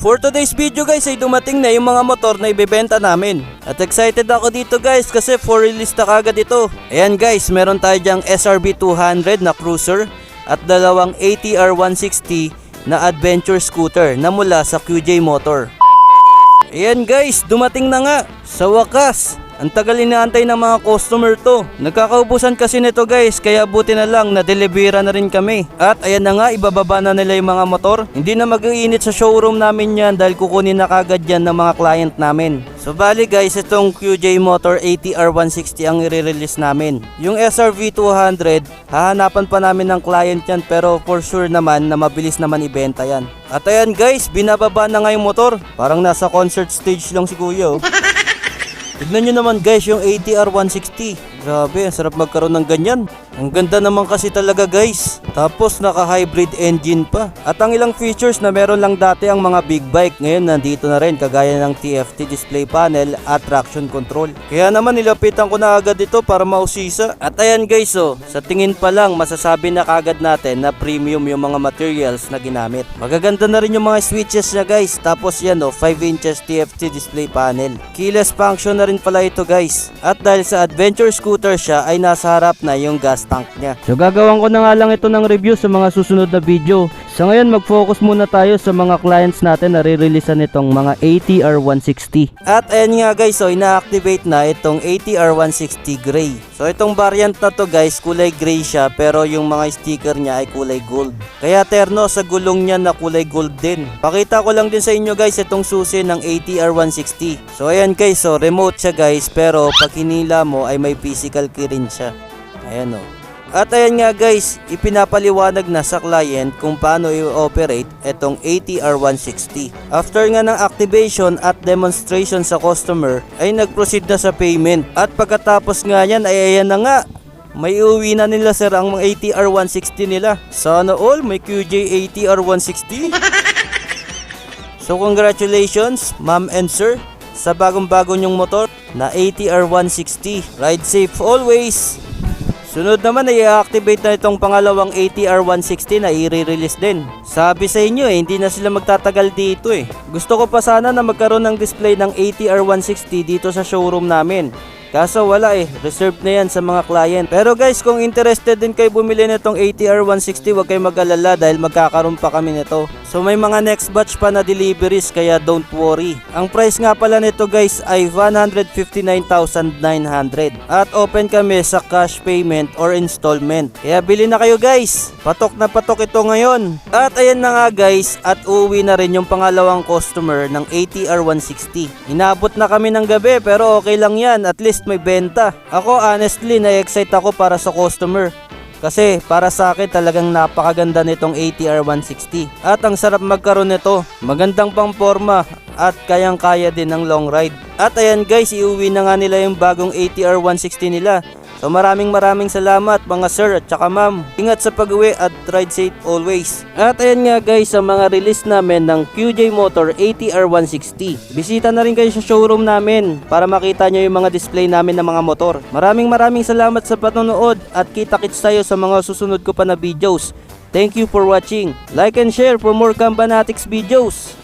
For today's video guys ay dumating na yung mga motor na ibebenta namin. At excited ako dito guys kasi for release na kagad ito. Ayan guys, meron tayo dyang SRB 200 na cruiser at dalawang ATR 160 na adventure scooter na mula sa QJ Motor. Ayan guys, dumating na nga. Sa wakas. Ang tagal inaantay ng mga customer to. Nagkakaubusan kasi nito guys, kaya buti na lang na delibera na rin kami. At ayan na nga, ibababa na nila yung mga motor. Hindi na mag-iinit sa showroom namin yan dahil kukunin na kagad yan ng mga client namin. So bali guys, itong QJ Motor ATR 160 ang i-release namin. Yung SRV 200, hahanapan pa namin ng client yan pero for sure naman na mabilis naman ibenta yan. At ayan guys, binababa na nga yung motor. Parang nasa concert stage lang si Kuya oh. Tignan nyo naman guys yung ATR 160. Grabe, ang sarap magkaroon ng ganyan. Ang ganda naman kasi talaga guys. Tapos naka-hybrid engine pa. At ang ilang features na meron lang dati ang mga big bike, ngayon nandito na rin kagaya ng TFT display panel at traction control. Kaya naman nilapitan ko na agad ito para mausisa. At ayan guys oh, sa tingin pa lang masasabi na kagad natin na premium yung mga materials na ginamit. Magaganda na rin yung mga switches niya guys. Tapos yan oh, 5 inches TFT display panel. Keyless function na rin pala ito guys. At dahil sa adventure scooter siya ay nasa harap na yung gas tank niya. So gagawin ko na nga lang ito ng review sa mga susunod na video. Sa ngayon mag-focus muna tayo sa mga clients natin na re-releasean nitong mga ATR 160. At ayan nga guys, so ina-activate na itong ATR 160 Gray. So itong variant na to guys, kulay gray siya pero yung mga sticker niya ay kulay gold. Kaya terno sa gulong niya na kulay gold din. Pakita ko lang din sa inyo guys itong susi ng ATR 160. So ayan guys, so remote siya guys pero pag hinila mo ay may physical key rin siya. Ayan o. At ayan nga guys, ipinapaliwanag na sa client kung paano i-operate itong ATR 160. After nga ng activation at demonstration sa customer, ay nag-proceed na sa payment. At pagkatapos nga yan ay ayan na nga, may uwi na nila sir ang mga ATR 160 nila. Sana all may QJ ATR 160. So congratulations ma'am and sir sa bagong-bago nyong motor na ATR 160. Ride safe always! Sunod naman ay i-activate na itong pangalawang ATR 160 na i-release din. Sabi sa inyo eh, hindi na sila magtatagal dito eh. Gusto ko pa sana na magkaroon ng display ng ATR 160 dito sa showroom namin. Kaso wala eh, reserved na yan sa mga client. Pero guys, kung interested din kayo bumili nitong ATR 160, huwag kayo mag-alala dahil magkakaroon pa kami nito. So may mga next batch pa na deliveries kaya don't worry. Ang price nga pala nito guys ay 159,900 at open kami sa cash payment or installment. Kaya bili na kayo guys. Patok na patok ito ngayon. At ayan na nga guys at uuwi na rin yung pangalawang customer ng ATR 160. Inabot na kami ng gabi pero okay lang yan at least may benta. Ako honestly na-excite ako para sa customer. Kasi para sa akin talagang napakaganda nitong ATR 160. At ang sarap magkaroon nito. Magandang pang forma at kayang-kaya din ng long ride. At ayan guys, iuwi na nga nila yung bagong ATR 160 nila. So maraming maraming salamat mga sir at saka ma'am. Ingat sa pag-uwi at ride safe always. At ayan nga guys sa mga release namin ng QJ Motor ATR 160. Bisita na rin kayo sa showroom namin para makita nyo yung mga display namin ng mga motor. Maraming maraming salamat sa panonood at kita-kits tayo sa mga susunod ko pa na videos. Thank you for watching. Like and share for more Kambanatics videos.